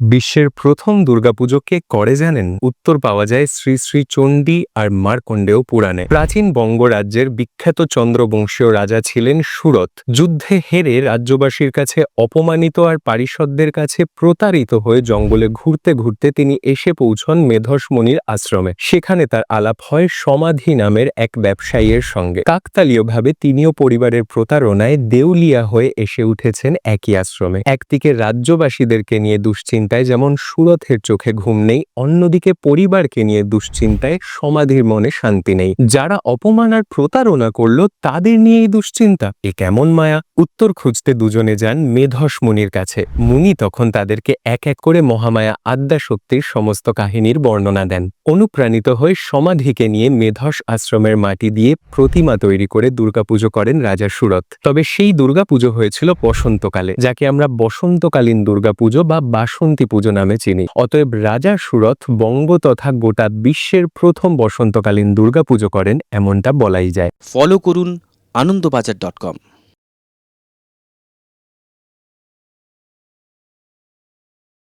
বিশ্বের প্রথম দুর্গাপুজো কে করে জানেন? উত্তর পাওয়া যায় শ্রী শ্রী চণ্ডী আর মার্কণ্ডেয় পুরাণে। প্রাচীন বঙ্গ রাজ্যের বিখ্যাত চন্দ্রবংশীয় রাজা ছিলেন সুরত যুদ্ধে হেরে রাজ্যবাসীর কাছে অপমানিত আর পারিষদদের কাছে প্রতারিত হয়ে জঙ্গলে ঘুরতে ঘুরতে তিনি এসে পৌঁছন মেধসমণির আশ্রমে। সেখানে তার আলাপ হয় সমাধি নামের এক ব্যবসায়ীর সঙ্গে। কাকতালীয়ভাবে তিনিও পরিবারের প্রতারণায় দেউলিয়া হয়ে এসে উঠেছেন একই আশ্রমে। একদিকে রাজ্যবাসীদেরকে নিয়ে দুশ্চিন্তায় যেমন সুরথের চোখে ঘুম নেই, অন্যদিকে পরিবারকে নিয়ে দুশ্চিন্তায় সমাধির মনে শান্তি নেই। যারা অপমান আর প্রতারণা করল, তাদের নিয়েই দুশ্চিন্তা। এ কেমন মায়া? উত্তর খুঁজতে দুজনে যান মেধস মুনির কাছে। মুনি তখন তাদেরকে এক এক করে মহামায়া আদ্যা শক্তির সমস্ত কাহিনীর বর্ণনা দেন। অনুপ্রাণিত হয়ে সমাধিকে নিয়ে মেধস আশ্রমের মাটি দিয়ে প্রতিমা তৈরি করে দুর্গাপুজো করেন রাজা সুরত তবে সেই দুর্গাপুজো হয়েছিল বসন্তকালে, যাকে আমরা বসন্তকালীন দুর্গাপুজো বা বাসন্তী পুজো নামে চিনি। অতএব রাজা সুরথ বঙ্গ তথা গোটা বিশ্বের প্রথম বসন্তকালীন দুর্গাপুজো করেন, এমনটা বলাই যায়। ফলো করুন আনন্দবাজার ডট কম